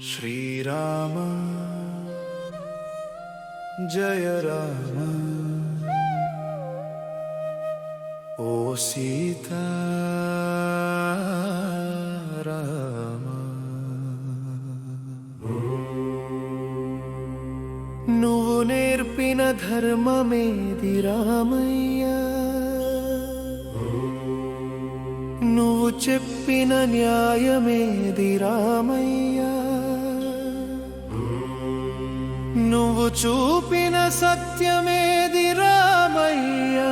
శ్రీరామ జయ రామ ఓ సీత నువ్వు నేర్పిన ధర్మమేది రామయ్యా? నువ్వు చెప్పిన న్యాయమేది రామయ్యా? నువ్వు చూపిన సత్యమేది రామయ్యా?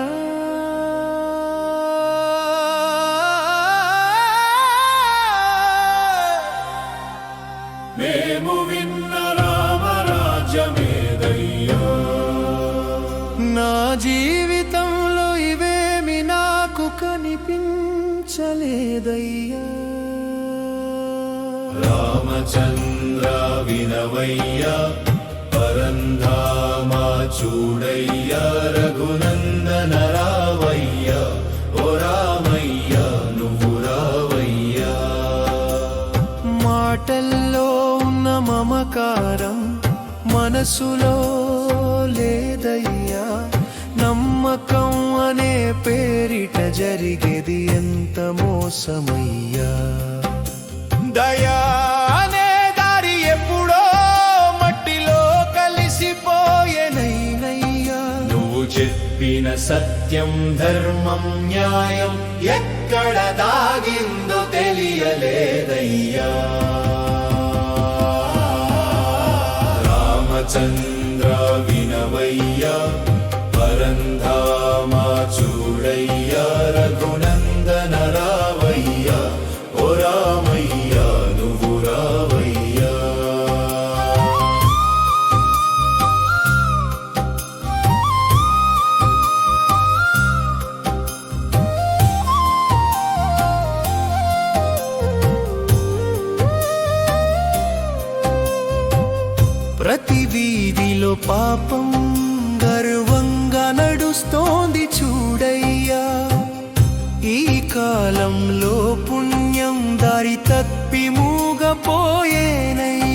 మేము విన్న రామరాజ్యమేదయ్యా? నా జీవితంలో ఇవేమి నాకు కనిపించలేదయ్యా? రామచంద్ర వినవయ్య పరంధామా చూడయ్య రఘునందన రావయ్య ఓ రామయ్య నువ్వు రావయ్య. మాటల్లో ఉన్న మమకారం మనసులో లేదయ్యా. నమ్మకం అనే పేరిట జరిగేది ఎంత మోసమయ్యా. చెప్పిన సత్యం ధర్మం న్యాయం ఎక్కడ దాగిందో తెలియలేదయ్యా. రామచంద్ర వినవయ్యా. పాపం గర్వంగా నడుస్తోంది చూడయ్యా. ఈ కాలంలో పుణ్యం దారి తప్పి మూగపోయేనయ్యా.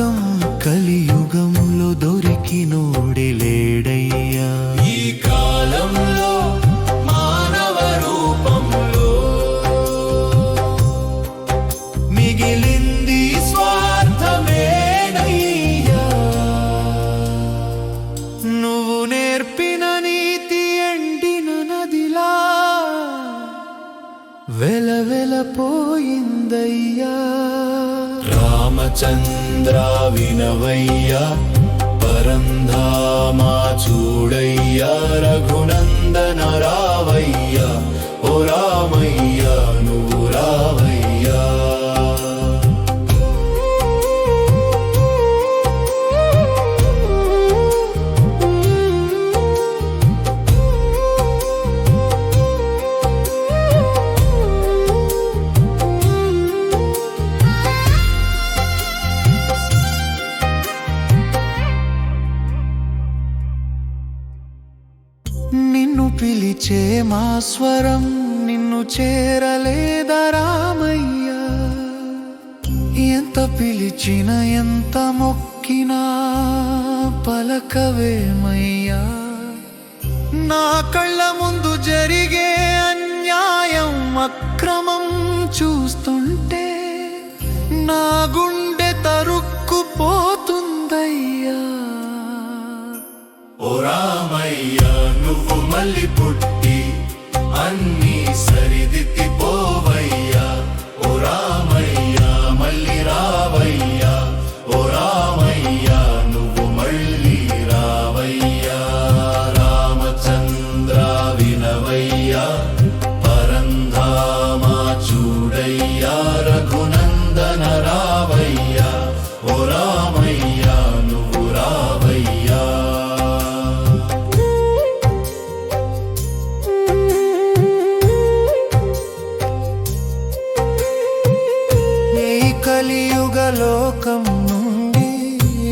నమ్మకం కలియుగంలో వెలవెలపోయిందయ్యా. రామచంద్ర వినవయ్యా పరంధామా చూడయ్యా రఘునందన రా నిన్ను పిలిచే మా స్వరం నిన్ను చేరలేదా రామయ్యా? ఎంత పిలిచిన ఎంత మొక్కినా పలకవేమయ్యా? నా కళ్ళ ముందు జరిగే అన్యాయం అక్రమం చూస్తుంటే నా గుండె లోకం నుండి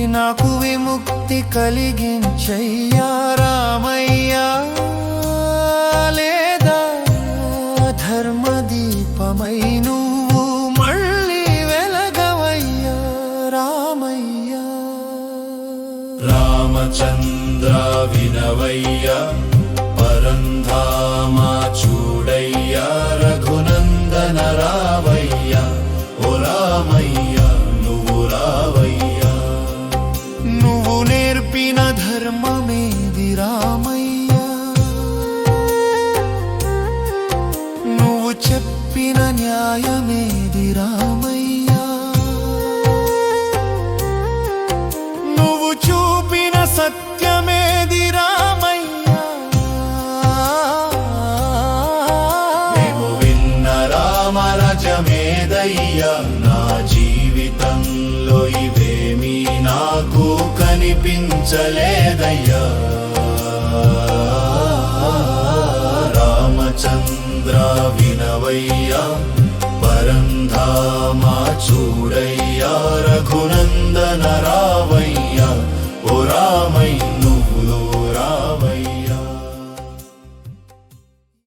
నాకు విముక్తి కలిగించయ్యా రామయ్యా. లేదా ధర్మదీపమై నువ్వు మళ్ళీ వెలగవయ్యా రామయ్యా. రామచంద్ర వినవయ్యా నేర్పిన ధర్మమేది రామయ్యా నువ్వు చెప్పిన న్యాయమేది రామయ్యా నువ్వు చూపిన సత్యమేది రామయ్యా మేము విన్న రామరజమేదయ్యా నా జీవితంలో ఇవి. కనిపించలేదయ్యా. రామచంద్ర వినవయ్యా పరంధామా చూడయ్యా రఘునందన రావయ్యా ఓ రామయ్య